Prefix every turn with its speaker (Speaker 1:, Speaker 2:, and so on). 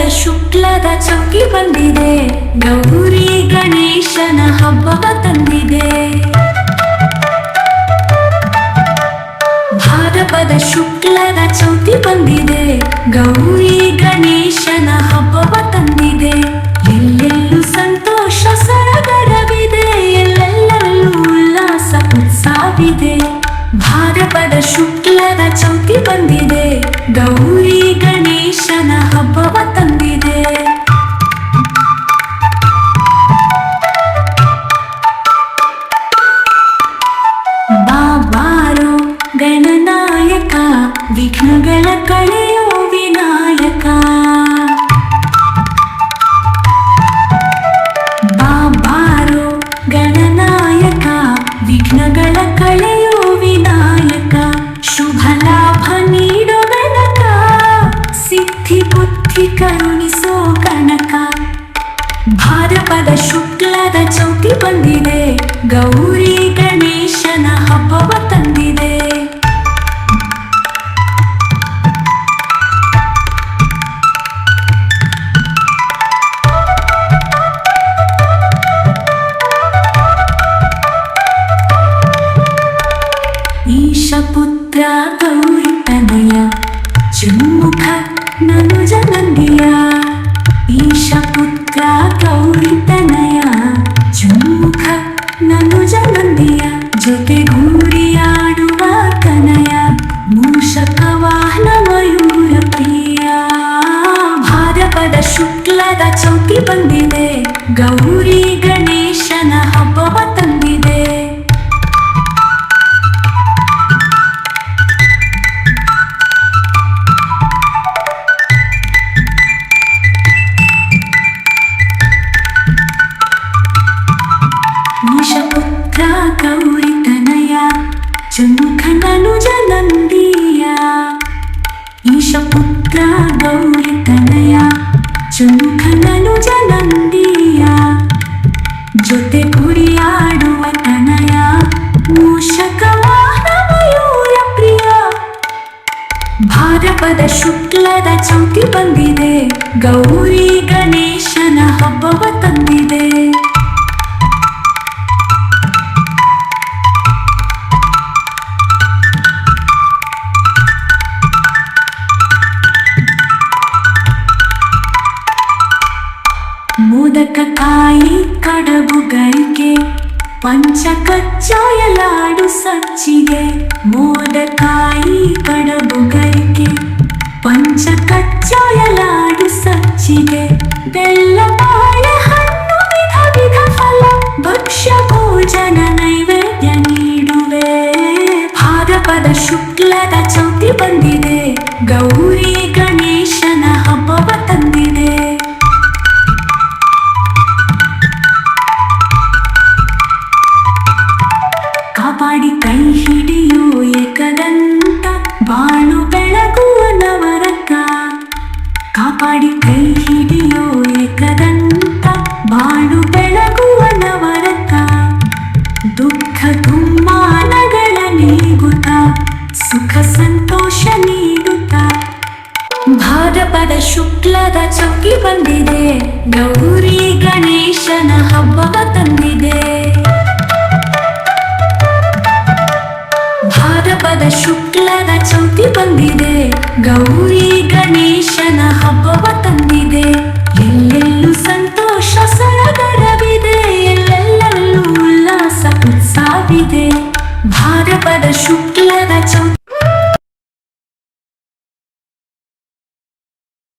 Speaker 1: ಶುಕ್ಲದ ಚೌಕಿ ಬಂದಿದೆ. ಗೌರಿ ಗಣೇಶನ ಹಬ್ಬವ ತಂದಿದೆ. ಭಾರಪದ ಶುಕ್ಲದ ಚೌತಿ ಬಂದಿದೆ. ಗೌರಿ ಗಣೇಶನ ಹಬ್ಬವ ತಂದಿದೆ. ಎಲ್ಲೆಲ್ಲೂ ಸಂತೋಷ ಸರಗರವಿದೆ. ಎಲ್ಲೆಲ್ಲಲ್ಲೂ ಉಲ್ಲಾಸ ಉತ್ಸಾಹವಿದೆ. ಭಾರಪದ ಶುಕ್ಲದ ಚೌತಿ ಬಂದಿದೆ. ಗೌರಿ ವಿಘ್ನಗಳ ಕಳೆಯೋ ವಿನಾಯಕ. ಗಣನಾಯಕ, ವಿಘ್ನಗಳ ಕಳೆಯೋ ವಿನಾಯಕ, ಶುಭ ಗಣಕ, ಸಿದ್ಧಿ ಬುದ್ಧಿ ಕರುಣಿಸೋ ಕನಕ ಶುಕ್ಲದ ಚೌತಿ ಬಂದಿದೆ, ಗೌರಿ ಗಣೇಶನ ಹಬ್ಬವ ತಂದಿದೆ. ಈಶಪುತ್ರ ಗೌರಿ ತನಯ ಚುಮ್ಮುಖ ನನುಜ ನಂದಿಯ ಈಶಪುತ್ರ ಗೌರಿ ತನಯ ಚುಮ್ಮುಖ ನನುಜ ನಂದಿಯ ಜೊತೆಗೂಡಿಯಾಡುವ ಕನಯ ಮೂಷಕ ವಾಹನ ಮಯೂರ ಪ್ರಿಯ ಭಾರಪದ ಶುಕ್ಲದ ಚೌತಿ ಬಂದಿದೆ ಗೌರಿ ಗಣೇಶನ ಹಬ್ಬವ ಚುನ್ಮುಖನನು ಜನಂದಿಯ ಈಶಪುತ್ರ ಗೌರಿ ತನಯ ಚುನ್ಮುಖನನು ಜನಂದಿಯ ಜೊತೆ ಗುರಿಯಾಡುವ ತನಯ, ಮೂಷಕ ಮಯೂರ ಪ್ರಿಯ. ಭಾರಪದ ಶುಕ್ಲದ ಚೌತಿ ಬಂದಿದೆ, ಗೌರಿ ಗಣೇಶನ ಹಬ್ಬವ ಮೋದಕ ಕಾಯಿ ಗರಿಕೆ ಪಂಚ ಕಚ್ಚಾಯಲಾಡು ಸಚ್ಚಿಗೆ, ಮೋದಕಾಯಿ ಕಡಬುಗಳಿಗೆ ಪಂಚ ಕಚ್ಚಾಯಲಾಡು ಸಚ್ಚಿಗೆ, ಬೆಲ್ಲ ಬಾಳೆ ಹಣ್ಣು ವಿಧ ವಿಧ ಫಲ, ಭಕ್ಷ್ಯ ಭೋಜನ ನೈವೇದ್ಯ ನೀಡುವೆ. ಭಾರಪದ ಶುಕ್ಲದ ಚೌತಿ ಬಂದಿದೆ, ಗೌರಿ ಕಾಪಾಡಿ ಕೈ ಹಿಡಿಯೋ ಏಕದಂತ ಬಾಳು ಬೆಳಗುವ ನವರಕ ಕಾಪಾಡಿ ಕೈ ಹಿಡಿಯೋ ಏಕದಂತ ಬಾಳು ಬೆಳಗುವ ದುಃಖ ದುಮ್ಮಾನಗಳ ನೀಗುತ್ತ, ಸುಖ ಸಂತೋಷ ನೀಡುತ್ತ. ಭಾರಪದ ಶುಕ್ಲದ ಚೌಕಿ ಬಂದಿದೆ, ಗೌರಿ ಗಣೇಶನ ಹಬ್ಬವ ಚೌತಿ ಬಂದಿದೆ ಗೌರಿ ಗಣೇಶನ ಹಬ್ಬವ ತಂದಿದೆ. ಎಲ್ಲೆಲ್ಲೂ ಸಂತೋಷ ಸಡಗರವಿದೆ ಎಲ್ಲೆಲ್ಲಲ್ಲೂ ಉಲ್ಲಾಸ ಉತ್ಸಾಹವಿದೆ. ಭಾರಪದ ಶುಕ್ಲದ ಚೌತಿ